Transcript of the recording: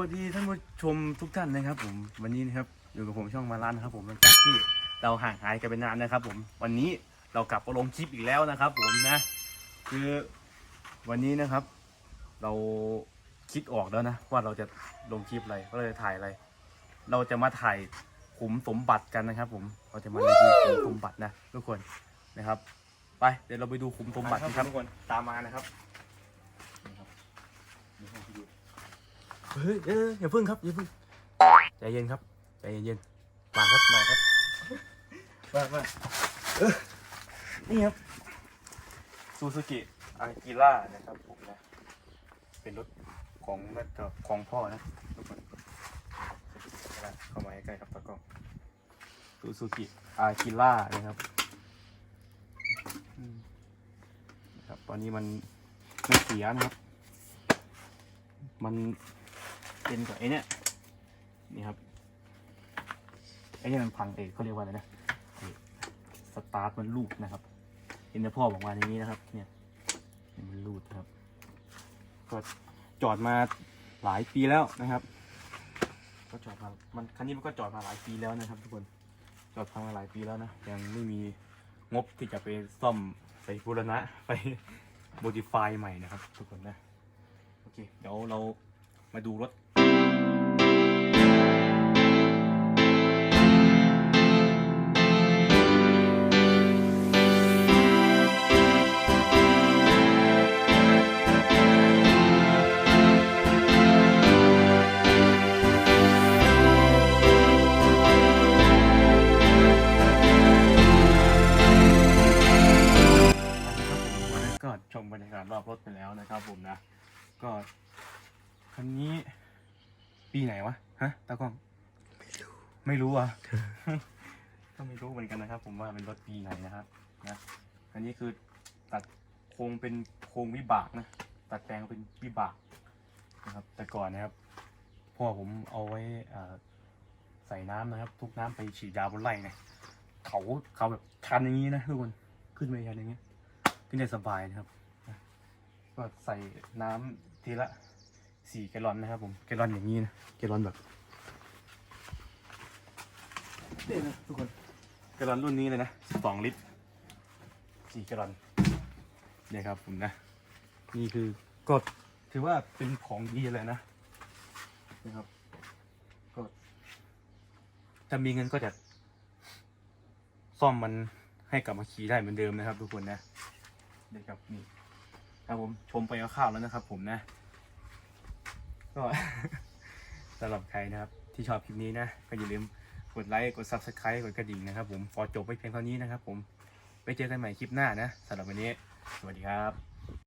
วัสดีท่านผู้ชมทุกท่านนะครับ ผมวันนี้นะครับอยู่กับผมช่องมาลันนะครับ ผมหลังจากที่เราห่างหายกันไปนานนะครับ ผมวันนี้เรากลับมาลงคลิปอีกแล้วนะครับ ผมนะ คือวันนี้นะครับ เราคิดออกแล้วนะว่าเราจะลงคลิปอะไรก็เลยถ่ายอะไร เราจะมาถ่ายขุมสมบัติกันนะครับ ผมเราจะมารีวิวขุมสมบัตินะทุกคนนะครับ ไปเดี๋ยวเราไปดูขุมสมบัติกันครับทุกคนตามมานะครับนี่ครับนี่ห้องที่อยู่ เฮ้ยเอ้ยอย่าพึ่งครับอย่าพึ่งใจเย็นครับใจเย็นๆมาครับมาครับมามาเออนี่ครับซูซูกิอากิล่านะครับผมนะเป็นรถของน่าจะของพ่อนะทุกคนเข้ามาใกล้ๆครับตากล้องซูซูกิอากิล่านะครับนะครับ ตอนนี้มันไมันเสียนะครับ มัน เป็นกับไอ้เนี่ยนี่ครับไอ้เนี่ยมันพังเองเขาเรียกว่าอะไรนะไอ้สตาร์ทมันลูดนะครับเห็นแต่พ่อบอกว่าอย่างนี้นะครับ เนี่ยมันลูดนะครับก็จอดมาหลายปีแล้วนะครับ ก็จอดมามันคันนี้มันก็จอดมาหลายปีแล้วนะครับ ทุกคนจอดพังมาหลายปีแล้วนะยังไม่มีงบที่จะไปซ่อมไปบูรณะไปโมดิฟายใหม่นะครับ ทุกคนนะโอเคเดี๋ยวเรา มาดูรถก็ชมบรรยากาศรอบรถไปแล้วนะครับผมนะ ก็ คันนี้ ปีไหนวะ ฮะ ตากล้อง ไม่รู้ ไม่รู้อะ ก็ไม่รู้เหมือนกันนะครับ ผมว่าเป็นรถปีไหนนะครับ นะ อันนี้คือตัดโครงเป็นโครงวิบากนะ ตัดแปลงเป็นวิบากนะครับ แต่ก่อนนะครับ พ่อผมเอาไว้อ่าใส่น้ำนะครับ ทุกน้ำไปฉีดยาบนไร่เนี่ยเขาเขาแบบชันอย่างนี้นะทุกคน ขึ้นไปชันอย่างนี้ขึ้นได้สบายนะครับนะก็ใส่น้ำทีละ สี่แกลลอนนะครับผมแกลลอนอย่างนี้นะแกลลอนแบบนี่นะทุกคนแกลลอนรุ่นนี้เลยนะสองลิตรสี่แกลลอนเนี่ยครับผมนะนี่คือก็ถือว่าเป็นของดีเลยนะนะครับก็ถ้ามีเงินก็จะซ่อมมันให้กลับมาขี่ได้เหมือนเดิมนะครับ ทุกคนนะเดี๋ยวครับนี่ครับผมชมไปคร่าวๆแล้วนะครับ ผมนะ ก็สำหรับใครนะครับ ที่ชอบคลิปนี้นะ ก็อย่าลืมกดไลค์กด subscribe กดกระดิ่งนะครับผมพอจบไปเพียงเท่านี้นะครับผมไปเจอกันใหม่คลิปหน้านะสำหรับวันนี้ สวัสดีครับ